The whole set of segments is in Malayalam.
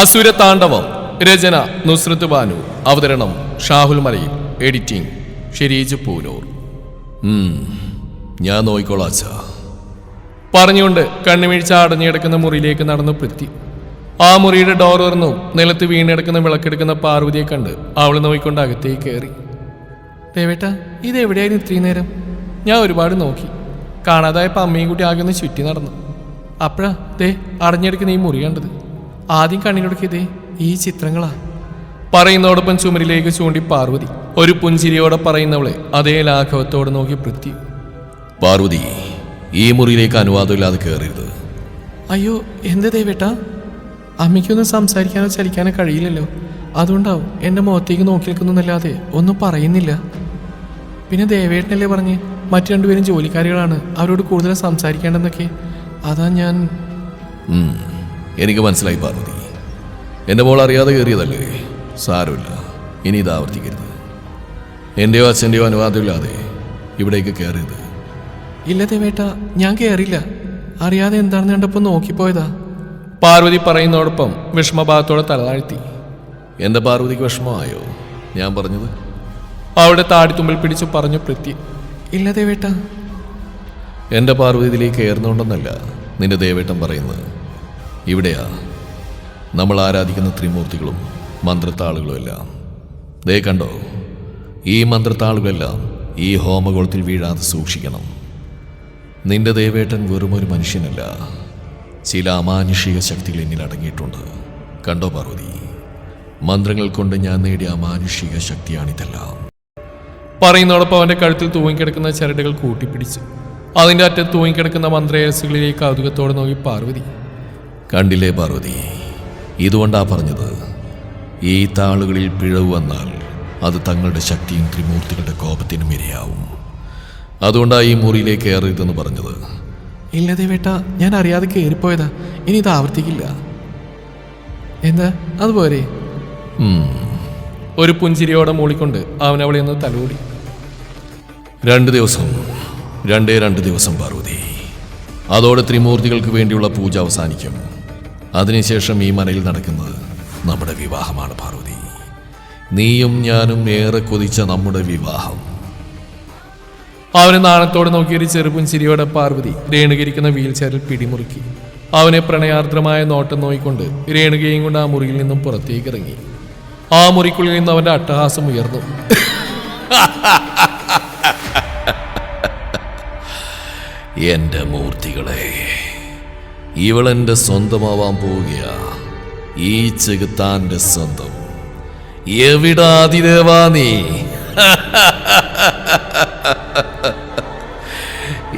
അസുര താണ്ഡവം രചന നുസ്രത്ത് ബാനു അവതരണം ഷാഹുൽ മലയിൽ എഡിറ്റിംഗ് ഷെരീജ് പൂനൂർ. ഞാൻ നോയിക്കോളാം അച്ഛാ. പറഞ്ഞുകൊണ്ട് കണ്ണുമീഴ്ച അടഞ്ഞെടുക്കുന്ന മുറിയിലേക്ക് നടന്നു പൃഥ്വി ആ മുറിയുടെ ഡോർ തുറന്നു നിലത്ത് വീണെടുക്കുന്ന വിളക്കെടുക്കുന്ന പാർവതിയെ കണ്ട് അവൾ നോയിക്കൊണ്ട് അകത്തേക്ക് കയറി. ദേവേട്ട ഇത് എവിടെയായിരുന്നു ഇത്രയും നേരം? ഞാൻ ഒരുപാട് നോക്കി. കാണാതായപ്പോൾ അമ്മയും കുട്ടി ആകെ ഒന്ന് ചുറ്റി നടന്നു. അപ്പഴാ ദേ അടഞ്ഞെടുക്കുന്ന ഈ മുറി കണ്ടത്. ആദ്യം കണ്ണിനൊടുക്കിയതേ ഈ ചിത്രങ്ങളാ. പറയുന്നതോടൊപ്പം ചുമരിലേക്ക് ചൂണ്ടി പാർവതി. ഒരു പുഞ്ചിരിയോടെ പറയുന്നവളെ അതേ ലാഘവത്തോടെ നോക്കി പൃഥ്വി. പാർവതി ഈ മുറിയിലേക്ക് അനുവാദമില്ലാതെ കയറരുത് അയ്യോ എന്ത് ദേവേട്ടാ? അമ്മയ്ക്കൊന്നും സംസാരിക്കാനോ ചലിക്കാനോ കഴിയില്ലല്ലോ. അതുകൊണ്ടാവും എന്റെ മുഖത്തേക്ക് നോക്കി നിൽക്കുന്നതല്ലാതെ ഒന്നും പറയുന്നില്ല. പിന്നെ ദേവേട്ടനല്ലേ പറഞ്ഞ് മറ്റു രണ്ടുപേരും ജോലിക്കാരികളാണ് അവരോട് കൂടുതൽ സംസാരിക്കേണ്ടെന്നൊക്കെ അതാ ഞാൻ എനിക്ക് മനസ്സിലായി പാർവതി. എന്റെ മോൾ അറിയാതെ കയറിയതല്ലേ? സാരമില്ല. ഇനി ഇത് ആവർത്തിക്കരുത്. എന്റെയോ അച്ഛന്റെയോ അനുവാദമില്ലാതെ ഇവിടേക്ക് കയറരുത് ഇല്ല ദേവേട്ട ഞാൻ കയറില്ല അറിയാതെ എന്താണെന്ന് കണ്ടപ്പോൾ നോക്കിപ്പോയതാ. പാർവതി പറയുന്നതോടൊപ്പം വിഷമഭാഗത്തോടെ തലതാഴ്ത്തി എന്റെ പാർവതിക്ക് വിഷമമായോ? ഞാൻ പറഞ്ഞത്? അവിടെ താടിത്തുമ്പിൽ പിടിച്ചു പറഞ്ഞു പൃഥ്വി ഇല്ല ദേവേട്ട. എന്റെ പാർവതി ഇതിലേക്ക് കയറുന്നുണ്ടെന്നല്ല നിന്റെ ദേവേട്ടൻ പറയുന്നത്. ഇവിടെയാ. നമ്മൾ ആരാധിക്കുന്ന ത്രിമൂർത്തികളും മന്ത്രത്താളുകളും എല്ലാം. ദേ കണ്ടോ? ഈ മന്ത്രത്താളുകളെല്ലാം ഈ ഹോമകുളത്തിൽ വീഴാതെ സൂക്ഷിക്കണം. നിന്റെ ദേവേട്ടൻ വെറും ഒരു മനുഷ്യനല്ല. ചില അമാനുഷിക ശക്തികൾ എന്നിൽ അടങ്ങിയിട്ടുണ്ട്. കണ്ടോ പാർവതി? മന്ത്രങ്ങൾ കൊണ്ട് ഞാൻ നേടിയ അമാനുഷിക ശക്തിയാണിതെല്ലാം. പറയുന്നതോടൊപ്പം അവന്റെ കഴുത്തിൽ തൂങ്ങിക്കിടക്കുന്ന ചരടുകൾ കൂട്ടിപ്പിടിച്ച് അതിന്റെ അറ്റത്ത് തൂങ്ങിക്കിടക്കുന്ന മന്ത്രേയസുകളിലേക്ക് കൗതുകത്തോടെ നോക്കി പാർവതി. കണ്ടില്ലേ പാർവതി? ഇതുകൊണ്ടാ പറഞ്ഞത്. ഈ താളുകളിൽ പിഴവ് വന്നാൽ അത് തങ്ങളുടെ ശക്തിയും ത്രിമൂർത്തികളുടെ കോപത്തിനും ഇരയാവും. അതുകൊണ്ടാ ഈ മുറിയിലേക്ക് കയറരുതെന്ന് പറഞ്ഞത്. ഇല്ല ദേവേട്ട ഞാൻ അറിയാതെ കയറിപ്പോയതാ ഇനി ഇത് ആവർത്തിക്കില്ല. എന്താ? അതുപോലെ. ഒരു പുഞ്ചിരിയോടെ മൂളിക്കൊണ്ട് അവൻ ഒന്ന് തലോടി. രണ്ട് ദിവസം. രണ്ടേ രണ്ട് ദിവസം പാർവതി. അതോടെ ത്രിമൂർത്തികൾക്ക് വേണ്ടിയുള്ള പൂജ അവസാനിക്കും. അതിനുശേഷം ഈ മനയിൽ നടക്കുന്നത് നമ്മുടെ വിവാഹമാണ് പാർവതി. നീയും ഞാനും ഏറെ കൊതിച്ച നമ്മുടെ വിവാഹം. അവനെ നാണത്തോടെ നോക്കിയൊരു ചെറുപുഞ്ചിരിയോടെ പാർവതി രേണുകരിക്കുന്ന വീൽ ചെയറിൽ പിടിമുറുക്കി. അവനെ പ്രണയാർദ്രമായ നോട്ടം നോയിക്കൊണ്ട് രേണുകയും കൊണ്ട് ആ മുറിയിൽ നിന്നും പുറത്തേക്ക് ഇറങ്ങി. ആ മുറിക്കുള്ളിൽ നിന്ന് അവന്റെ അട്ടഹാസം ഉയർന്നു. എന്റെ മൂർത്തികളെ ഇവളെന്റെ സ്വന്തമാവാൻ പോവുകയാ. ഈ ചെകുത്താന്റെ സ്വന്തം. എവിടാതിദേവാ നീ?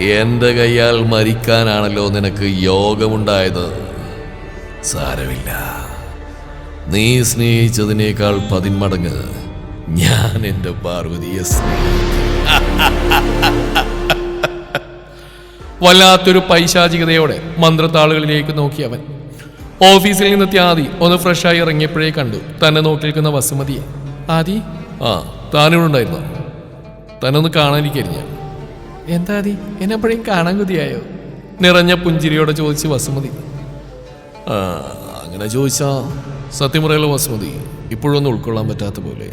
എന്റെ കയ്യാൽ മരിക്കാനാണല്ലോ നിനക്ക് യോഗമുണ്ടായത്. സാരമില്ല. നീ സ്നേഹിച്ചതിനേക്കാൾ പതിന്മടങ്ങ് ഞാൻ എന്റെ പാർവതിയെ സ്നേഹിക്കും. വല്ലാത്തൊരു പൈശാചികതയോടെ മന്ത്രത്താളുകളിലേക്ക് നോക്കി അവൻ. ഓഫീസിൽ നിന്നെത്തിയ ആദി ഒന്ന് ഫ്രഷായി ഇറങ്ങിയപ്പോഴേ കണ്ടു. തന്നെ നോക്കി നിൽക്കുന്ന വസുമതിയെ. ആദി? ആ താനിവിടെ ഉണ്ടായിരുന്നു തന്നെ ഒന്ന് ഞാൻ. എന്താ ആദി? എന്നെപ്പോഴും കാണാൻ കൊതിയായോ? നിറഞ്ഞ പുഞ്ചിരിയോടെ ചോദിച്ച് വസുമതി. ആ, അങ്ങനെ ചോദിച്ചാ സത്യമുറയുള്ള വസുമതി ഇപ്പോഴൊന്നും ഉൾക്കൊള്ളാൻ പറ്റാത്ത പോലെ.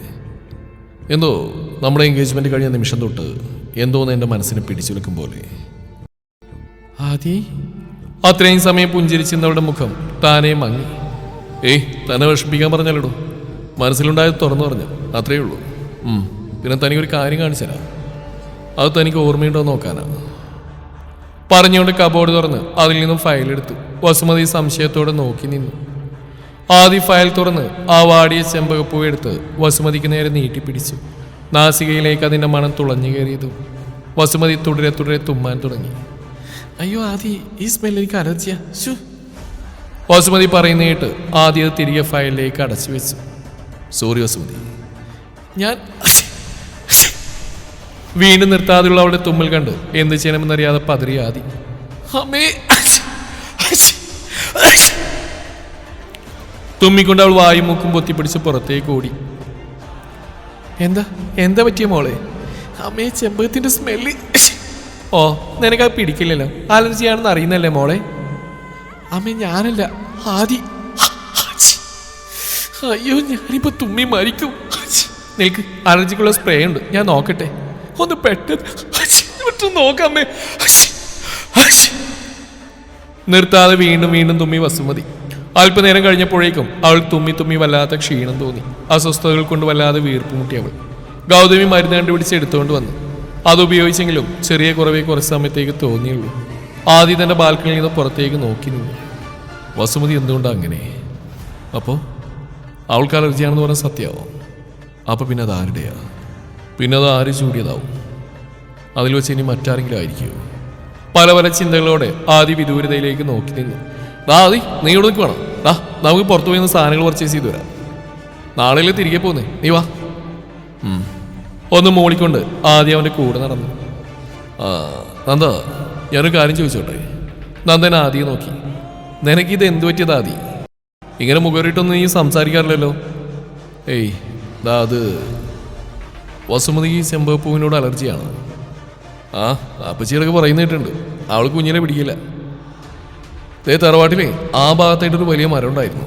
എന്തോ നമ്മുടെ എൻഗേജ്മെന്റ് കഴിഞ്ഞ നിമിഷം തൊട്ട് എന്തോന്ന് എന്റെ മനസ്സിനെ പിടിച്ചുലക്കും പോലെ. ആദി? അത്രയും സമയം പുഞ്ചിരിച്ചിരുന്നവളുടെ മുഖം താനെ മങ്ങി. ഏയ് തന്നെ വിഷമിപ്പിക്കാൻ പറഞ്ഞല്ലോ മനസ്സിലുണ്ടായത് തുറന്നു പറഞ്ഞു. അത്രയേ ഉള്ളൂ. പിന്നെ തനിക്കൊരു കാര്യം കാണിച്ചരാ. അത് തനിക്ക് ഓർമ്മയുണ്ടോ നോക്കാനാണ് നോക്കാനാ. പറഞ്ഞുകൊണ്ട് കബോർഡ് തുറന്ന് അതിൽ നിന്നും ഫയൽ എടുത്തു. വസുമതി സംശയത്തോടെ നോക്കി നിന്നു. ആദ്യ ഫയൽ തുറന്ന് ആ വാടിയ ചെമ്പകപ്പൂ എടുത്ത് വസുമതിക്ക് നേരെ നീട്ടിപ്പിടിച്ചു. നാസികയിലേക്ക് അതിന്റെ മണം തുളഞ്ഞു കയറിയതും വസുമതി തുടരെ തുടരെ തുമ്മാൻ തുടങ്ങി. അയ്യോ ആദി ഈ സ്മെൽ എനിക്ക് അലർജിയ. ശു വസുമതി പറയുന്ന ആദ്യം അത് തിരികെ ഫയലിലേക്ക് അടച്ചു വെച്ചു. സോറി വസുമതി. ഞാൻ വീണ്ടും നിർത്താതെയുള്ള അവളുടെ തുമ്മൽ കണ്ട് എന്ത് ചെയ്യണമെന്നറിയാതെ പതറി ആദി. അമ്മേ. തുമ്മിക്കൊണ്ട് അവൾ വായും മൂക്കും പൊത്തിപ്പിടിച്ച് പുറത്തേക്ക് ഓടി. എന്താ? എന്താ പറ്റിയ മോളെ? അമ്മേ ചെമ്പകത്തിന്റെ സ്മെല്ല് ഓ നിനക്കത് പിടിക്കില്ലല്ലോ. അലർജിയാണെന്ന് അറിയുന്നല്ലേ മോളെ? അമ്മ ഞാനല്ല ആദി. അയ്യോ ഞാനിപ്പോ തുമ്മി മരിക്കും. നിനക്ക് അലർജിക്കുള്ള സ്പ്രേ ഉണ്ട്. ഞാൻ നോക്കട്ടെ. ഒന്ന് പെട്ടെന്ന് നോക്കാമേ. നിർത്താതെ വീണ്ടും വീണ്ടും തുമ്മി വസുമതി. അല്പനേരം കഴിഞ്ഞപ്പോഴേക്കും അവൾ തുമ്മി തുമ്മി വല്ലാത്ത ക്ഷീണം തോന്നി. അസ്വസ്ഥതകൾ കൊണ്ട് വല്ലാതെ വീർപ്പ് മുട്ടി അവൾ. ഗൗതമി മരുന്ന് കണ്ടുപിടിച്ച് എടുത്തുകൊണ്ട് വന്നു. അത് ഉപയോഗിച്ചെങ്കിലും ചെറിയ കുറവേ കുറച്ച് സമയത്തേക്ക് തോന്നിയുള്ളൂ. ആദ്യം തന്റെ ബാൽക്കണിയിൽ നിന്ന് പുറത്തേക്ക് നോക്കി നിന്നു. വസുമതി എന്തുകൊണ്ടാണ് അങ്ങനെ? അപ്പോൾ അവൾക്ക് അലർജിയാണെന്ന് പറഞ്ഞാൽ സത്യമാവും അപ്പോൾ പിന്നെ അത് ആരുടെയാ? പിന്നെ അത് ആര് ചൂടിയതാവും അതിൽ വെച്ച് ഇനി മറ്റാരെങ്കിലും ആയിരിക്കുമോ പല പല ചിന്തകളോടെ ആദി വിദൂരതയിലേക്ക് നോക്കി നിന്നു. ദാ ആദി നീ ഇവിടെ നിൽക്കുവാണോ ദാ നമുക്ക് പുറത്തു പോയി സാധനങ്ങൾ പർച്ചേസ് ചെയ്തു വരാം. നാളെ തിരികെ പോകുന്നേ? നീ വാ. ഒന്ന് മോളിക്കൊണ്ട് ആദ്യം അവന്റെ കൂടെ നടന്നു. നന്ദ ഞാനൊരു കാര്യം ചോദിച്ചോട്ടെ? നന്ദൻ ആദ്യം നോക്കി. നിനക്കിത് എന്തു പറ്റിയതാ ആദി? ഇങ്ങനെ മുഖറിയിട്ടൊന്നും നീ സംസാരിക്കാറില്ലല്ലോ. ഏയ് ദാ അത് വസുമതി ചെമ്പപ്പൂവിനോട് അലർജിയാണ്. ആ അപ്പച്ചിയൊക്കെ പറയുന്ന കേട്ടിട്ടുണ്ട്. അവൾ കുഞ്ഞിനെ പിടിക്കില്ല. ദേ തറവാട്ടിലേ ആ ഭാഗത്തായിട്ടൊരു വലിയ മരം ഉണ്ടായിരുന്നു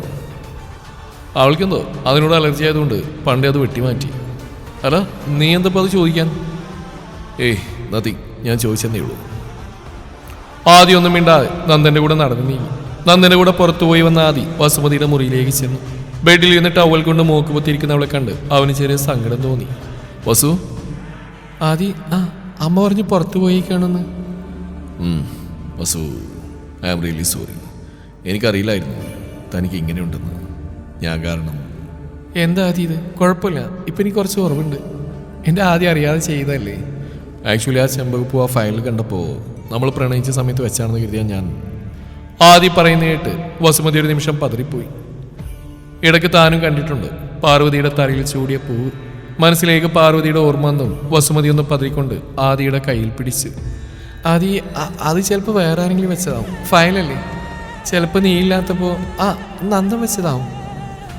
അവൾക്കെന്തോ അതിനോട് അലർജി ആയതുകൊണ്ട് പണ്ടേ അത് വെട്ടിമാറ്റി. അല്ല നീ എന്തപ്പോൾ അത് ചോദിക്കാൻ? ഏയ് നദി ഞാൻ ചോദിച്ചെന്നേ ഉള്ളൂ. ആദ്യം ഒന്നും മിണ്ടാതെ നന്ദന്റെ കൂടെ നടന്നു നീങ്ങി. നന്ദന്റെ കൂടെ പുറത്തു പോയി വന്ന ആദി വസുമതിയുടെ മുറിയിലേക്ക് ചെന്നു. ബെഡിൽ ഇരുന്ന് ടവൽ കൊണ്ട് മൂക്ക് പൊത്തിരിക്കുന്നവളെ കണ്ട് അവന് ചെറിയ സങ്കടം തോന്നി. വസു? ആദി ആ അമ്മ പറഞ്ഞ് പുറത്തു പോയിക്കാണെന്ന് Vasu I am really sorry എനിക്കറിയില്ലായിരുന്നു തനിക്ക് ഇങ്ങനെയുണ്ടെന്ന്. ഞാൻ കാരണം എന്താ ഇത്? കുഴപ്പമില്ല. ഇപ്പം എനിക്ക് കുറച്ച് ഓർമ്മയുണ്ട്. എന്റെ ആദ്യം അറിയാതെ ചെയ്തതല്ലേ? ആക്ച്വലി ആ ചെമ്പകപ്പൂ ആ ഫയൽ കണ്ടപ്പോൾ നമ്മൾ പ്രണയിച്ച സമയത്ത് വെച്ചാണെന്ന് കരുതിയാൽ ഞാൻ. ആദ്യം പറയുന്ന കേട്ട് വസുമതി ഒരു നിമിഷം പതറിപ്പോയി. ഇടയ്ക്ക് താനും കണ്ടിട്ടുണ്ട്. പാർവതിയുടെ തലയിൽ ചൂടിയ പൂവ് മനസ്സിലേക്ക് പാർവതിയുടെ ഓർമ്മ വന്നും വസുമതി ഒന്ന് പതറിക്കൊണ്ട് ആദിയുടെ കയ്യിൽ പിടിച്ച്. ആദി അത് ചിലപ്പോൾ വേറെ ആരെങ്കിലും വെച്ചതാവും. ഫയലല്ലേ ചിലപ്പോൾ നീ ഇല്ലാത്തപ്പോൾ ആ നന്ദം വെച്ചതാവും.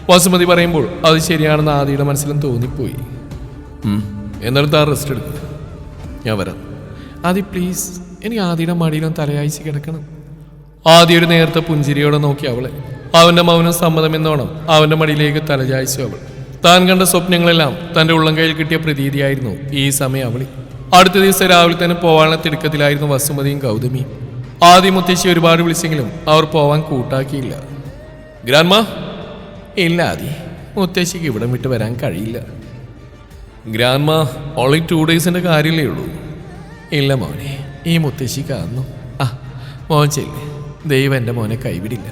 വസുമതി പറയുമ്പോൾ അത് ശരിയാണെന്ന് ആദിയുടെ മനസ്സിലും തോന്നിപ്പോയി. എന്നിട്ട് താൻ റെസ്റ്റ് എടുക്കും. ഞാൻ വരാം. ആദി പ്ലീസ് എനിക്ക് ആദിയുടെ മടിയിലും തലയാഴ്ച കിടക്കണം. ആദ്യ ഒരു നേരത്തെ പുഞ്ചിരിയോടെ നോക്കി അവളെ. അവന്റെ മൗനം സമ്മതമെന്നോണം അവന്റെ മടിയിലേക്ക് തലചായ്ച്ചു അവൾ. താൻ കണ്ട സ്വപ്നങ്ങളെല്ലാം തന്റെ ഉള്ളം കയ്യിൽ കിട്ടിയ പ്രതീതിയായിരുന്നു ഈ സമയം അവളി. അടുത്ത ദിവസം രാവിലെ തന്നെ പോവാനുള്ള തിടുക്കത്തിലായിരുന്നു വസുമതിയും ഗൗതമിയും. ആദ്യം മുത്തശ്ശി ഒരുപാട് വിളിച്ചെങ്കിലും അവർ പോവാൻ കൂട്ടാക്കിയില്ല. ഗ്രാൻമ ഇല്ല ആദി. മുത്തശ്ശിക്ക് ഇവിടെ വിട്ട് വരാൻ കഴിയില്ല. ഗ്രാൻമ ഓൺലി ടു ഡേയ്സിന്റെ കാര്യമല്ലേ ഉള്ളൂ. ഇല്ല മോനെ. ഈ മുത്തശ്ശി കാണുന്നു. ആ മോൻ ചെല്ലേ. ദൈവം എന്റെ മോനെ കൈവിടില്ല.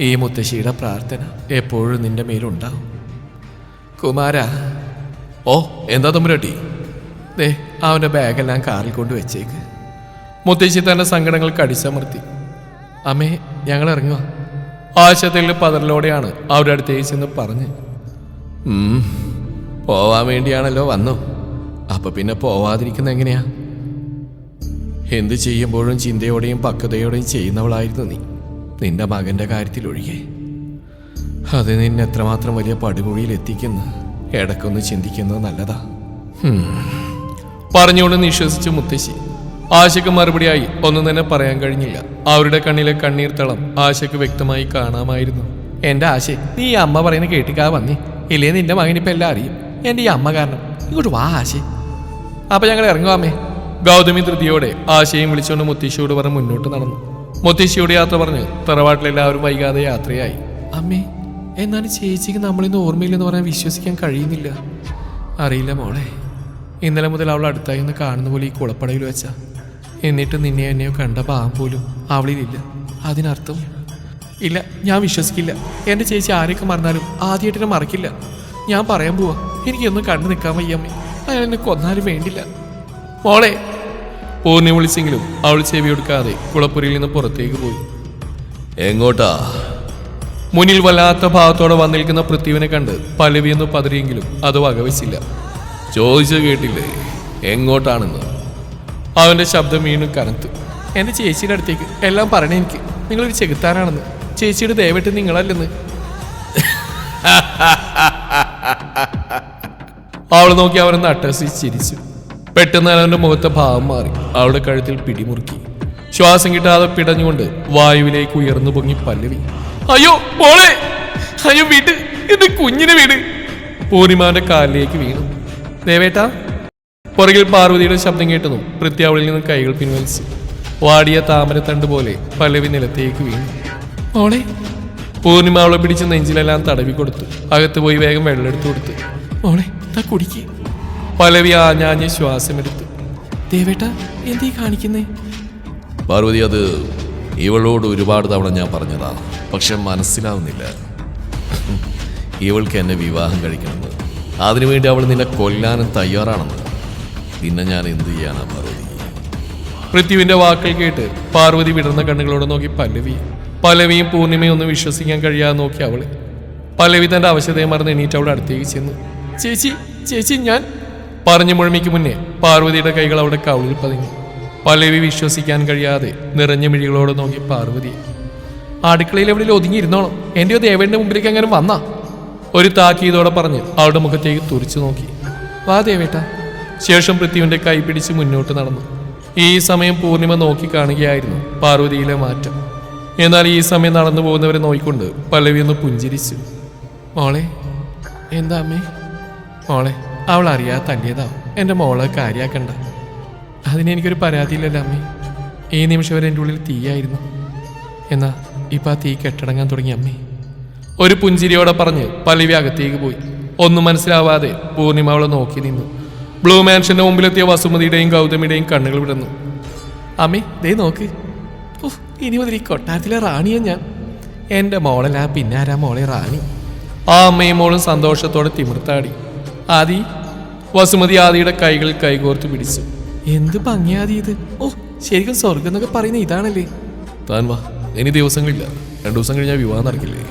ഈ മുത്തശ്ശിയുടെ പ്രാർത്ഥന എപ്പോഴും നിന്റെ മേലുണ്ടാവും. കുമാര. ഓ എന്താ തമ്പുരാട്ടി? ദേ അവന്റെ ബാഗെല്ലാം കാറിൽ കൊണ്ട് വെച്ചേക്ക്. മുത്തശ്ശി തന്റെ സങ്കടങ്ങൾ കടിച്ചമർത്തി അമ്മേ ഞങ്ങൾ ഇറങ്ങുക ആശയത്തിൽ പതറലോടെയാണ് അവരുടെ അടുത്തേക്ക് ചെന്ന് പറഞ്ഞ്. പോവാൻ വേണ്ടിയാണല്ലോ വന്നു. അപ്പൊ പിന്നെ പോവാതിരിക്കുന്ന എങ്ങനെയാ? എന്ത് ചെയ്യുമ്പോഴും ചിന്തയോടെയും പക്വതയോടെയും ചെയ്യുന്നവളായിരുന്നു നീ. നിന്റെ മകന്റെ കാര്യത്തിൽ ഒഴികെ അത് നിന്നെ എത്രമാത്രം വലിയ പടുകുഴിയിൽ എത്തിക്കുന്നു? ഇടക്കൊന്ന് ചിന്തിക്കുന്നത് നല്ലതാ. പറഞ്ഞുകൊണ്ട് നിശ്വസിച്ചു മുത്തശ്ശി. ആശയ്ക്ക് മറുപടിയായി ഒന്നും തന്നെ പറയാൻ കഴിഞ്ഞില്ല. അവരുടെ കണ്ണിലെ കണ്ണീർ തളം ആശയ്ക്ക് വ്യക്തമായി കാണാമായിരുന്നു. എന്റെ ആശ നീ ഈ അമ്മ പറയുന്ന കേട്ടിക്കാ വന്നേ. ഇല്ലേ നിന്റെ മകനിപ്പ എല്ലാം അറിയും. എന്റെ ഈ അമ്മ കാരണം. ഇങ്ങോട്ട് വാ ആശേ. അപ്പൊ ഞങ്ങൾ ഇറങ്ങുവാമേ ഗൗതമി ധൃതിയോടെ ആശയും വിളിച്ചുകൊണ്ട് മുത്തശ്ശിയോട് പറഞ്ഞ് മുന്നോട്ട് നടന്നു. മുത്തശ്ശിയോട് യാത്ര പറഞ്ഞ് തറവാട്ടിലെല്ലാവരും വൈകാതെ യാത്രയായി. അമ്മേ എന്നാലും ചേച്ചിക്ക് നമ്മളിന്ന് ഓർമ്മയില്ലെന്ന് പറയാൻ വിശ്വസിക്കാൻ കഴിയുന്നില്ല. അറിയില്ല മോളെ. ഇന്നലെ മുതൽ അവൾ അടുത്തായി ഒന്ന് കാണുന്ന പോലെ ഈ കുളപ്പടയിൽ വെച്ച. എന്നിട്ട് നിന്നെ എന്നെയോ കണ്ട പാവം പോലും അവളിലില്ല. അതിനർത്ഥം ഇല്ല ഞാൻ വിശ്വസിക്കില്ല. എന്റെ ചേച്ചി ആരെയൊക്കെ മറന്നാലും ആദ്യമായിട്ടിനെ മറക്കില്ല. ഞാൻ പറയാൻ പോവാ എനിക്കൊന്നും കണ്ടു നിൽക്കാൻ വയ്യമ്മേ അയാൾ എന്നെ കൊന്നാലും വേണ്ടില്ല. മോളെ പൂർണി വിളിച്ചെങ്കിലും അവൾ ചെവി കൊടുക്കാതെ കുളപ്പുരയിൽ നിന്ന് പുറത്തേക്ക് പോയി. എങ്ങോട്ടാ? മുന്നിൽ വല്ലാത്ത ഭാവത്തോടെ വന്നിരിക്കുന്ന പൃഥ്വിനെ കണ്ട് പലവിയെന്ന് പതറിയെങ്കിലും അത് വകവച്ചില്ല. ചോദിച്ചു കേട്ടില്ലേ? എങ്ങോട്ടാണെന്ന്? അവന്റെ ശബ്ദം വീണ്ടും കനത്തു. എന്റെ ചേച്ചിയുടെ അടുത്തേക്ക് എല്ലാം പറഞ്ഞു എനിക്ക്. നിങ്ങളൊരു ചെകുത്താനാണെന്ന്. ചേച്ചിയുടെ ദയവിട്ട് നിങ്ങളല്ലെന്ന്. അവൾ നോക്കി അവരെന്ന് അട്ടഹസിച്ച് ചിരിച്ചു. പെട്ടെന്ന് അവന്റെ മുഖത്തെ ഭാവം മാറി. അവളുടെ കഴുത്തിൽ പിടിമുറുക്കി. ശ്വാസം കിട്ടാതെ പിടഞ്ഞുകൊണ്ട് വായുവിലേക്ക് ഉയർന്നു പൊങ്ങി പല്ലവി. അയ്യോ മോളെ! അയ്യോ വീട്. എന്റെ കുഞ്ഞിനെ വീട്. പൂർണിമാന്റെ കാലിലേക്ക് വീണു. ദേവേട്ടാ പുറകിൽ പാർവതിയുടെ ശബ്ദം കേട്ടതും പ്രത്യാവളിൽ നിന്ന് കൈകൾ പിൻവലിച്ചു വാടിയ താമരത്തണ്ട് പോലെ പല്ലവി നിലത്തേക്ക് വീണു. മോളെ. പൂർണിമ അവളെ പിടിച്ച് നെഞ്ചിലെല്ലാം തടവി കൊടുത്തു. അകത്ത് പോയി വേഗം വെള്ളം എടുത്തു കൊടുത്തു. മോളെ താ കുടിക്ക്. പല്ലവി ആഞ്ഞാഞ്ഞ് ശ്വാസമെടുത്തു. ദേവേട്ട എന്തീ കാണിക്കുന്നേ? പാർവതി അത് ഇവളോട് ഒരുപാട് തവണ ഞാൻ പറഞ്ഞതാ. പക്ഷെ മനസ്സിലാവുന്നില്ല. ഇവൾക്ക് എന്നെ വിവാഹം കഴിക്കണമെന്ന്. അതിനുവേണ്ടി അവൾ നിന്നെ കൊല്ലാനും തയ്യാറാണെന്ന്. പിന്നെ ഞാൻ എന്ത് ചെയ്യാനാ പാർവതി പൃഥ്വിന്റെ വാക്കൾ കേട്ട് പാർവതി വിടർന്ന കണ്ണുകളോട് നോക്കി പല്ലവി. പല്ലവിയും പൂർണിമയും ഒന്നും വിശ്വസിക്കാൻ കഴിയാതെ നോക്കി അവൾ. പല്ലവി തന്റെ അവശതയെ മറന്ന് എണീറ്റ് അവളുടെ അടുത്തേക്ക് ചെന്നു. ചേച്ചി ചേച്ചി ഞാൻ പറഞ്ഞു മുഴമിക്ക് മുന്നേ പാർവതിയുടെ കൈകൾ അവിടെ കവിളിൽ പതിഞ്ഞു. പല്ലവി വിശ്വസിക്കാൻ കഴിയാതെ നിറഞ്ഞ മിഴികളോട് നോക്കി പാർവതി. അടുക്കളയിൽ എവിടെ ഒതുങ്ങിയിരുന്നോണം എന്റെയോ ദേവന്റെ മുമ്പിലേക്ക് അങ്ങനെ വന്നാ? ഒരു താക്കീതോടെ പറഞ്ഞ് അവളുടെ മുഖത്തേക്ക് തുറിച്ചു നോക്കി. വാ ദേവേട്ട. ശേഷം പൃഥ്വിന്റെ കൈ പിടിച്ച് മുന്നോട്ട് നടന്നു. ഈ സമയം പൂർണിമ നോക്കി കാണുകയായിരുന്നു പാർവതിയിലെ മാറ്റം. എന്നാൽ ഈ സമയം നടന്നു പോകുന്നവരെ നോക്കിക്കൊണ്ട് പല്ലവി ഒന്ന് പുഞ്ചിരിച്ചു. മോളെ എന്താ അമ്മേ? മോളെ അവൾ അറിയാതെ തല്ലിയതാവും എന്റെ മോളെ കാര്യാക്കണ്ട. അതിനെനിക്കൊരു പരാതിയില്ലല്ലോ അമ്മേ. ഈ നിമിഷം വരെ എന്റെ ഉള്ളിൽ തീയായിരുന്നു. എന്നാ ഇപ്പം ആ തീ കെട്ടടങ്ങാൻ തുടങ്ങി അമ്മേ. ഒരു പുഞ്ചിരിയോടെ പറഞ്ഞ് പല്ലവി അകത്തേക്ക് പോയി. ഒന്നും മനസ്സിലാവാതെ പൂർണിമ അവളെ നോക്കി നിന്നു. ബ്ലൂ മാൻഷന്റെ മുമ്പിലെത്തിയ വസുമതിയുടെയും ഗൗതമിയുടെയും കണ്ണുകൾ വിടുന്നു അമ്മേ ദേ നോക്ക്. ഇനി മുതൽ ഈ കൊട്ടാരത്തിലെ റാണിയാ ഞാൻ. എന്റെ മോളല്ല പിന്നെ ആരാ മോളെ റാണി? ആ അമ്മയും മോളും സന്തോഷത്തോടെ തിമിർത്താടി. ആദി വസുമതി ആദിയുടെ കൈകൾ കൈകോർത്ത് പിടിച്ചു. എന്ത് ഭംഗിയാദി ഇത്. ഓ ശരിക്കും സ്വർഗം എന്നൊക്കെ പറയുന്ന ഇതാണല്ലേ. താൻ വാ ഇനി ദിവസങ്ങളില്ല. രണ്ടു ദിവസം കഴിഞ്ഞാൽ വിവാഹം നടക്കില്ലേ?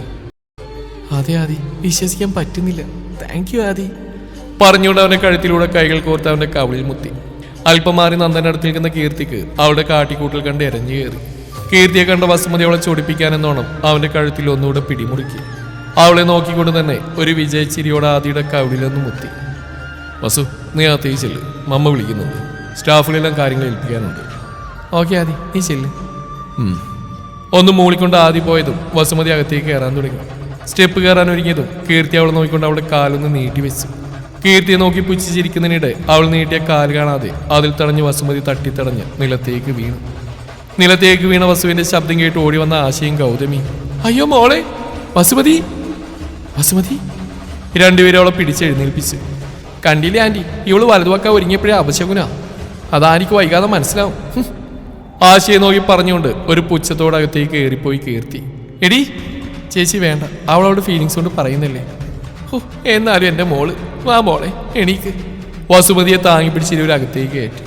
അതെ ആദി വിശ്വസിക്കാൻ പറ്റുന്നില്ല. Thank you Aadhi. പറഞ്ഞുകൊണ്ട് അവന്റെ കഴുത്തിലൂടെ കൈകൾ കോർത്ത് അവന്റെ കവിളിൽ മുത്തി. അല്പം മാറി അടുത്ത് നിൽക്കുന്ന കീർത്തിക്ക് അവളുടെ കാട്ടിക്കൂട്ടിൽ കണ്ട് എരഞ്ഞു കയറി. കീർത്തിയെ കണ്ട വസുമതി അവളെ ചൊടിപ്പിക്കാനെന്നോണം അവന്റെ കഴുത്തിൽ ഒന്നുകൂടെ പിടിമുറുക്കി. അവളെ നോക്കിക്കൊണ്ട് തന്നെ ഒരു വിജയച്ചിരിയോടെ ആദിയുടെ കവിളിലൊന്ന് മുത്തി. വസു നീ അകത്തേക്ക് ചെല്ല്. മമ്മ വിളിക്കുന്നുണ്ട്. സ്റ്റാഫുകളെല്ലാം കാര്യങ്ങൾ ഏൽപ്പിക്കാനുണ്ട്. ഓക്കെ ആദി നീ ചെല്ല്. ഒന്ന് മൂളിക്കൊണ്ട് ആദി പോയതും വസുമതി അകത്തേക്ക് കയറാൻ തുടങ്ങി. സ്റ്റെപ്പ് കയറാൻ ഒരുങ്ങിയതും കീർത്തി അവളെ നോക്കിക്കൊണ്ട് അവളുടെ കാലൊന്ന് നീട്ടി വെച്ചു കീർത്തിയെ നോക്കി പുച്ഛിച്ചിരിക്കുന്നതിനിടെ അവൾ നീട്ടിയ കാൽ കാണാതെ അതിൽ തടഞ്ഞ് വസുമതി തട്ടിത്തടഞ്ഞ് നിലത്തേക്ക് വീണു. നിലത്തേക്ക് വീണ വസുവിന്റെ ശബ്ദം കേട്ട് ഓടി വന്ന ആശയും ഗൗതമി. അയ്യോ മോളെ വസുമതി വസുമതി. രണ്ടുപേരും അവളെ പിടിച്ചെഴുന്നേൽപ്പിച്ച്. കണ്ടില്ലേ ആന്റി ഇവൾ വലതുവക്ക ഒരുങ്ങിയപ്പോഴേ അപശകുന. അതാനിക്ക് വൈകാതെ മനസ്സിലാവും. ആശയെ നോക്കി പറഞ്ഞുകൊണ്ട് ഒരു പുച്ഛത്തോടകത്തേക്ക് കയറിപ്പോയി കീർത്തി. എടി ചേച്ചി വേണ്ട അവളോട് ഫീലിങ്സ് കൊണ്ട് പറയുന്നില്ലേ. ഓ എന്നാലും എന്റെ മോൾ. വാ മോളെ എണീക്ക്. വസുമതിയെ താങ്ങി പിടിച്ച് ഇരുവരകത്തേക്ക് കയറ്റി.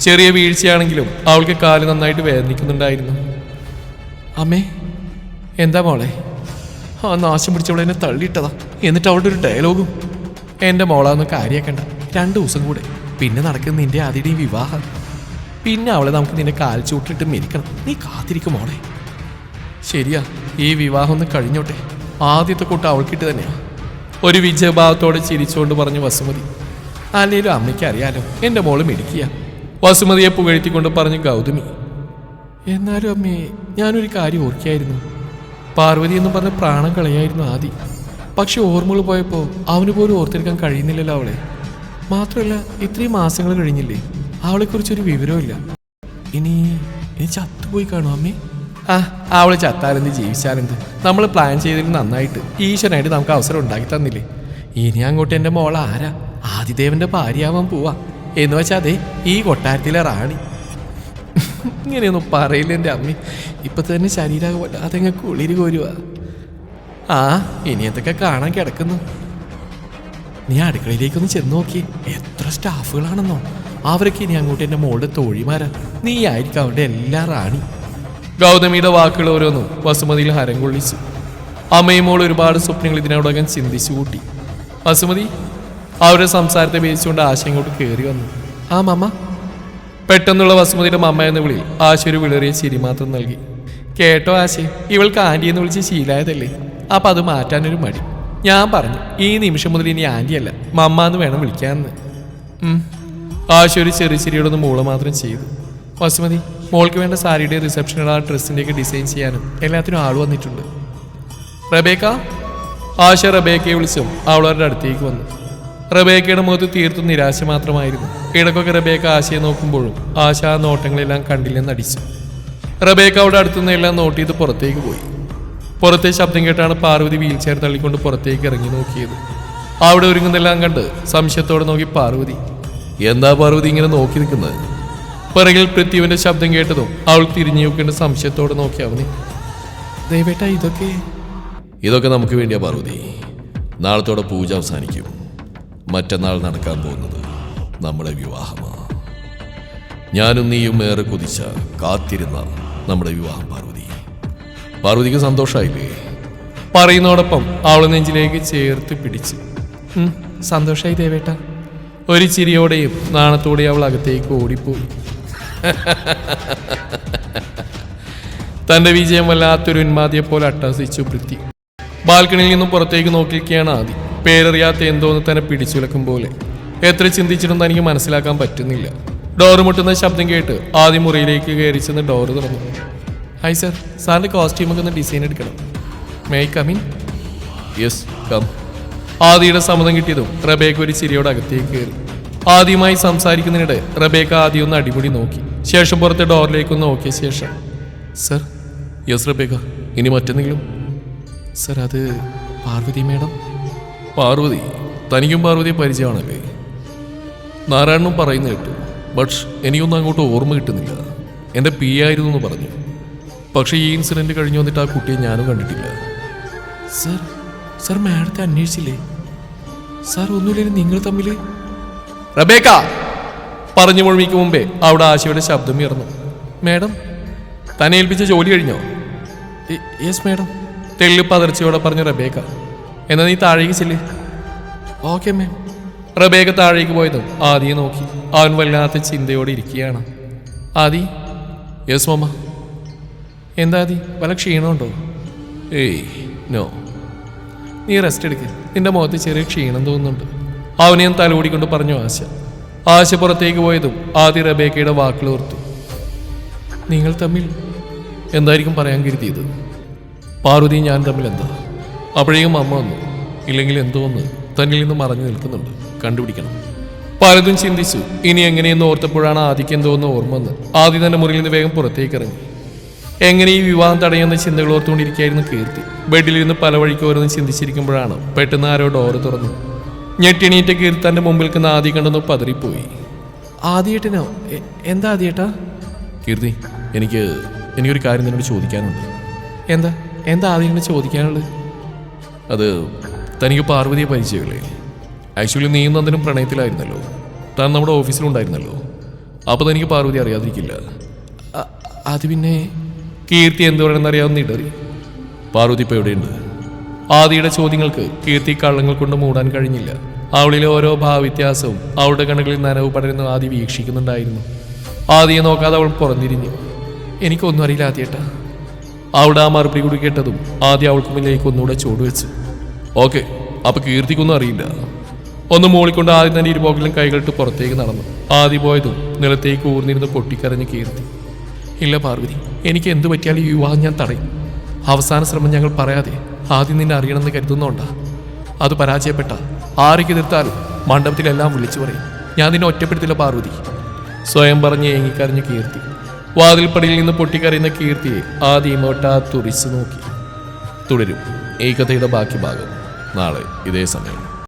ചെറിയ വീഴ്ചയാണെങ്കിലും അവൾക്ക് കാൽ നന്നായിട്ട് വേദനിക്കുന്നുണ്ടായിരുന്നു. അമ്മേ എന്താ മോളെ? ആ നാശം പിടിച്ചവളെ എന്നെ തള്ളിയിട്ടതാ. എന്നിട്ട് അവളുടെ ഒരു ഡയലോഗും. എന്റെ മോളാന്ന് കാര്യാക്കണ്ട. രണ്ട് ദിവസം കൂടെ. പിന്നെ നടക്കുന്ന നിന്റെ ആദ്യയുടെയും വിവാഹം. പിന്നെ അവളെ നമുക്ക് നിന്നെ കാൽ ചൂട്ടിട്ട് മെരിക്കണം നീ കാത്തിരിക്കും മോളെ. ശരിയാ ഈ വിവാഹം ഒന്ന് കഴിഞ്ഞോട്ടെ. ആദ്യത്തെ കൂട്ടം അവൾക്കിട്ട് തന്നെയാ. ഒരു വിജയഭാവത്തോടെ ചിരിച്ചുകൊണ്ട് പറഞ്ഞു വസുമതി അല്ലേലും അമ്മയ്ക്ക് അറിയാലോ എന്റെ മോൾ മിടിക്കുക വസുമതിയെ പുകഴ്ത്തിക്കൊണ്ട് പറഞ്ഞു ഗൗതമി എന്നാലും അമ്മേ ഞാനൊരു കാര്യം ഓർക്കായിരുന്നു. പാർവതി എന്ന് പറഞ്ഞ പ്രാണം കളയായിരുന്നു ആദി. പക്ഷെ ഓർമ്മകൾ പോയപ്പോൾ അവന് പോലും ഓർത്തെടുക്കാൻ കഴിയുന്നില്ലല്ലോ അവളെ. മാത്രമല്ല ഇത്രയും മാസങ്ങൾ കഴിഞ്ഞില്ലേ അവളെക്കുറിച്ചൊരു വിവരമില്ല ഇനി ഇനി ചത്തുപോയി കാണും അമ്മേ? ആ അവൾ ചത്താലെന്ത് ജീവിച്ചാലെന്ത് നമ്മൾ പ്ലാൻ ചെയ്തതിൽ നന്നായിട്ട് ഈശ്വരനായിട്ട് നമുക്ക് അവസരം ഉണ്ടാക്കി തന്നില്ലേ? ഇനി അങ്ങോട്ട് എന്റെ മോൾ ആരാ? ആദിദേവന്റെ ഭാര്യയാവാൻ പോവാ. എന്ന് വെച്ചാൽ അതെ ഈ കൊട്ടാരത്തിലെ റാണി. ഇങ്ങനെയൊന്നും പറയില്ല എന്റെ അമ്മി? ഇപ്പൊ തന്നെ ശരീരം വല്ലാതെ അങ്ങ് കുളിര് കോരുക ആ ഇനി എന്തൊക്കെ കാണാൻ കിടക്കുന്നു? നീ അടുക്കളയിലേക്കൊന്ന് ചെന്ന് നോക്കി. എത്ര സ്റ്റാഫുകളാണെന്നോ. അവരൊക്കെ ഇനി അങ്ങോട്ട് എന്റെ മോളുടെ തോഴിമാരാ. നീ ആയിരിക്കും അവരുടെ എല്ലാ റാണി. ഗൗതമിയുടെ വാക്കുകൾ ഓരോന്നും വസുമതിയിൽ ഹരം കൊള്ളിച്ചു. അമ്മയും മോൾ ഒരുപാട് സ്വപ്നങ്ങൾ ഇതിനോടകം ചിന്തിച്ചു കൂട്ടി. വസുമതി അവരുടെ സംസാരത്തെ ബേസിച്ചുകൊണ്ട് ആശ ഇങ്ങോട്ട് കയറി വന്നു. ആ മമ്മ. പെട്ടെന്നുള്ള വസുമതിയുടെ മമ്മ എന്ന് വിളി ആശ ഒരു വിളറിയ ചിരി മാത്രം നൽകി. കേട്ടോ ആശേ ഇവൾക്ക് ആന്റി എന്ന് വിളിച്ച് ശീലായതല്ലേ? അപ്പം അത് മാറ്റാനൊരു മടി. ഞാൻ പറഞ്ഞു ഈ നിമിഷം മുതൽ ഇനി ആന്റിയല്ല മമ്മ എന്ന് വേണം വിളിക്കാമെന്ന്. ആശ ഒരു ചെറിയ ചിരിയോടൊന്ന് മൂള മാത്രം ചെയ്തു. വസുമതി മോൾക്ക് വേണ്ട സാരിയുടെ റിസപ്ഷനുള്ള ഡ്രസ്സിന്റെയൊക്കെ ഡിസൈൻ ചെയ്യാനും എല്ലാത്തിനും ആൾ വന്നിട്ടുണ്ട്. റബേക്ക? ആശ റബേക്കയെ വിളിച്ചും അവൾ അവരുടെ അടുത്തേക്ക് വന്നു. റബേക്കയുടെ മുഖത്ത് തീർത്തും നിരാശ മാത്രമായിരുന്നു. ഇടയ്ക്കൊക്കെ റബേക്ക ആശയെ നോക്കുമ്പോഴും ആശ ആ നോട്ടങ്ങളെല്ലാം കണ്ടില്ലെന്ന് അടിച്ചു റബേക്ക അവിടെ അടുത്തുനിന്ന് എല്ലാം നോട്ട് ചെയ്ത് പുറത്തേക്ക് പോയി. പുറത്തെ ശബ്ദം കേട്ടാണ് പാർവതി വീൽ ചെയർ തള്ളിക്കൊണ്ട് പുറത്തേക്ക് ഇറങ്ങി നോക്കിയത്. അവിടെ ഒരുങ്ങുന്നെല്ലാം കണ്ട് സംശയത്തോടെ നോക്കി പാർവതി. എന്താ പാർവതി ഇങ്ങനെ നോക്കി നിൽക്കുന്നത്? പിറകിൽ പൃഥ്വിന്റെ ശബ്ദം കേട്ടതും അവൾ തിരിഞ്ഞു നോക്കേണ്ട സംശയത്തോടെ നോക്കി അവനെ. ദയവേട്ട ഇതൊക്കെ? ഇതൊക്കെ നമുക്ക് വേണ്ടിയാ പാർവതി. നാളത്തോടെ പൂജ അവസാനിക്കും. മറ്റന്നാൾ നടക്കാൻ പോകുന്നത് നമ്മുടെ വിവാഹമാണ് ഞാനും നീയും ഏറെ കുതിച്ച കാത്തിരുന്ന നമ്മുടെ വിവാഹം പാർവതി. പാർവതിക്ക് സന്തോഷമായില്ലേ പറയുന്നതോടൊപ്പം അവൾ നെഞ്ചിലേക്ക് ചേർത്ത് പിടിച്ച്. സന്തോഷമായി സന്തോഷായി ദേവേട്ട. ഒരു ചിരിയോടെയും നാണത്തോടെയും അവൾ അകത്തേക്ക് ഓടിപ്പോയി. തന്റെ വിജയം വല്ലാത്തൊരു ഉന്മാതിയെ പോലെ അട്ടാസിച്ചു പൃഥ്വി ബാൽക്കണിയിൽ നിന്നും പുറത്തേക്ക് നോക്കിയിരിക്കുകയാണ് ആദി. പേരറിയാത്ത എന്തോന്ന് തന്നെ പിടിച്ചുലക്കും പോലെ. എത്ര ചിന്തിച്ചിട്ടും തനിക്ക് മനസ്സിലാക്കാൻ പറ്റുന്നില്ല. ഡോർ മുട്ടുന്ന ശബ്ദം കേട്ട് ആദ്യം മുറിയിലേക്ക് കയറി ചെന്ന് ഡോറ് തുറന്നു. ഹായ് സാർ സാറിന്റെ കോസ്റ്റ്യൂമൊക്കെ ഒന്ന് ഡിസൈൻ എടുക്കണം. മേ കമിൻ യെസ് കം ആദിയുടെ സമ്മതം കിട്ടിയതും റബേക്ക് ഒരു ചിരിയോട് അകത്തേക്ക് കയറി. ആദ്യമായി സംസാരിക്കുന്നതിനിടെ റബേക്ക ആദ്യം ഒന്ന് അടിമുടി നോക്കി. ശേഷം പുറത്തെ ഡോറിലേക്ക് ഒന്ന് നോക്കിയ ശേഷം സർ യെസ് റബേക്ക ഇനി മറ്റെന്തെങ്കിലും? സർ അത് പാർവതി മേഡം. പാർവതി? തനിക്കും പാർവതിയെ പരിചയമാണല്ലേ? നാരായണനും പറയുന്നു കേട്ടു ബട്ട് എനിക്കൊന്നും അങ്ങോട്ട് ഓർമ്മ കിട്ടുന്നില്ല. എന്റെ പി ആയിരുന്നു എന്ന് പറഞ്ഞു. പക്ഷേ ഈ ഇൻസിഡന്റ് കഴിഞ്ഞു വന്നിട്ട് ആ കുട്ടിയെ ഞാനും കണ്ടിട്ടില്ല. സർ സർ മാഡത്തെ അന്വേഷിച്ചില്ലേ? സാർ ഒന്നുമില്ലെങ്കിൽ നിങ്ങൾ തമ്മിൽ റബേക്ക പറഞ്ഞു മുഴുമിക്ക് മുമ്പേ അവിടെ ആശയുടെ ശബ്ദം ഉയർന്നു. മേഡം തന്നെ ഏൽപ്പിച്ച ജോലി കഴിഞ്ഞോ? Yes madam. തെള്ളി പതർച്ചയോടെ പറഞ്ഞു റബേക്ക എന്നാ നീ താഴേക്ക് ചെല്ലേ. Okay ma'am. റബേക്ക താഴേക്ക് പോയതും ആദിയെ നോക്കി. അവൻ വല്ലാത്ത ചിന്തയോടെ ഇരിക്കുകയാണ്. ആദി? യെസ് മമ്മ എന്താ ആദി? വല്ല ക്ഷീണമുണ്ടോ? ഏയ് നോ. നീ റെസ്റ്റ് എടുക്ക്. നിന്റെ മുഖത്ത് ചെറിയ ക്ഷീണം തോന്നുന്നുണ്ട്. അവനെ ഞാൻ തലോടിക്കൊണ്ട് പറഞ്ഞു ആശ. ആശ പുറത്തേക്ക് പോയതും ആദ്യ റബേക്കയുടെ വാക്കിലോർത്തു നിങ്ങൾ തമ്മിൽ എന്തായിരിക്കും പറയാൻ കരുതിയത്? പാർവതി ഞാൻ തമ്മിൽ എന്താ? അപ്പോഴേക്കും അമ്മ വന്നു. ഇല്ലെങ്കിൽ എന്തോ ഒന്ന് തന്നിൽ നിന്ന് മറഞ്ഞു നിൽക്കുന്നുണ്ട്. കണ്ടുപിടിക്കണം. പലതും ചിന്തിച്ചു ഇനി എങ്ങനെയെന്ന് ഓർത്തപ്പോഴാണ് ആദിക്ക് എന്തോ ഒന്ന് ഓർമ്മ വന്ന്. ആദ്യം തന്നെ മുറിയിൽ നിന്ന് വേഗം പുറത്തേക്ക് ഇറങ്ങി. എങ്ങനെ ഈ വിവാഹം തടയുന്ന ചിന്തകൾ ഓർത്തുകൊണ്ടിരിക്കുകയായിരുന്നു കീർത്തി. ബെഡിലിരുന്ന് പല വഴിക്ക് ഓരോന്ന് ചിന്തിച്ചിരിക്കുമ്പോഴാണ് പെട്ടെന്ന് ആരോ ഡോറ് തുറന്നു. ഞെട്ടിണീറ്റ കീർത്തി തന്റെ മുമ്പിൽ നിൽക്കുന്ന ആദി കണ്ടെന്ന് പതറിപ്പോയി. ആദ്യേട്ടനോ? എന്താ ആദ്യേട്ടാ? കീർത്തി എനിക്ക് എനിക്കൊരു കാര്യം നിന്നോട് ചോദിക്കാനുണ്ട്. എന്താ? എന്താ ആദ്യം ചോദിക്കാനുള്ളത്? അത് തനിക്ക് പാർവതിയെ പരിചയമില്ലേ? ആക്ച്വലി നീയും നന്ദനും പ്രണയത്തിലായിരുന്നല്ലോ. താൻ നമ്മുടെ ഓഫീസിലുണ്ടായിരുന്നല്ലോ. അപ്പോൾ തനിക്ക് പാർവതി അറിയാതിരിക്കില്ല. അത് പിന്നെ കീർത്തി എന്തുകൊണ്ടെന്നറിയാവുന്ന ഇടറി. പാർവതി ഇപ്പോൾ എവിടെയുണ്ട്? ആദിയുടെ ചോദ്യങ്ങൾക്ക് കീർത്തി കള്ളങ്ങൾ കൊണ്ട് മൂടാൻ കഴിഞ്ഞില്ല. അവളിലെ ഓരോ ഭാവവ്യത്യാസവും അവളുടെ കണ്ണുകളിൽ നനവ് പടരുന്ന ആദി വീക്ഷിക്കുന്നുണ്ടായിരുന്നു. ആദിയെ നോക്കാതെ അവൾ പുറന്നിരിഞ്ഞു എനിക്കൊന്നും അറിയില്ല ആദ്യേട്ടാ. അവിടെ ആ മറുപടി കൂടി കേട്ടതും ആദ്യം അവൾക്ക് മുന്നിലേക്ക് ഒന്നുകൂടെ ചുവടുവെച്ചു ഓക്കെ അപ്പൊ കീർത്തിക്കൊന്നും അറിയില്ല. ഒന്ന് മൂളിക്കൊണ്ട് ആദ്യം തന്നെ ഇരുപോക്കിലും കൈകളിട്ട് പുറത്തേക്ക് നടന്നു. ആദ്യം പോയതും നിലത്തേക്ക് ഊർന്നിരുന്ന് പൊട്ടിക്കരഞ്ഞ് കീർത്തി. ഇല്ല പാർവതി എനിക്ക് എന്തു പറ്റിയാലും ഈ വിവാഹം ഞാൻ തടയും. അവസാന ശ്രമം ഞങ്ങൾ പറയാതെ ആദ്യം നിന്നെ അറിയണമെന്ന് കരുതുന്നോണ്ടാ അത് പരാജയപ്പെട്ട ആരൊക്കെ എതിർത്താലും മണ്ഡപത്തിലെല്ലാം വിളിച്ചു പറയും. ഞാൻ നിന്നെ ഒറ്റപ്പെടുത്തില്ല പാർവതി. സ്വയം പറഞ്ഞ് ഏങ്ങിക്കറിഞ്ഞ് കീർത്തി. വാതിൽപ്പടിയിൽ നിന്ന് പൊട്ടിക്കറിയുന്ന കീർത്തിയെ ആദ്യം ഇമോട്ടാ തുറിച്ചു നോക്കി. തുടരും. ഈ കഥയുടെ ബാക്കി ഭാഗം നാളെ ഇതേ സമയം.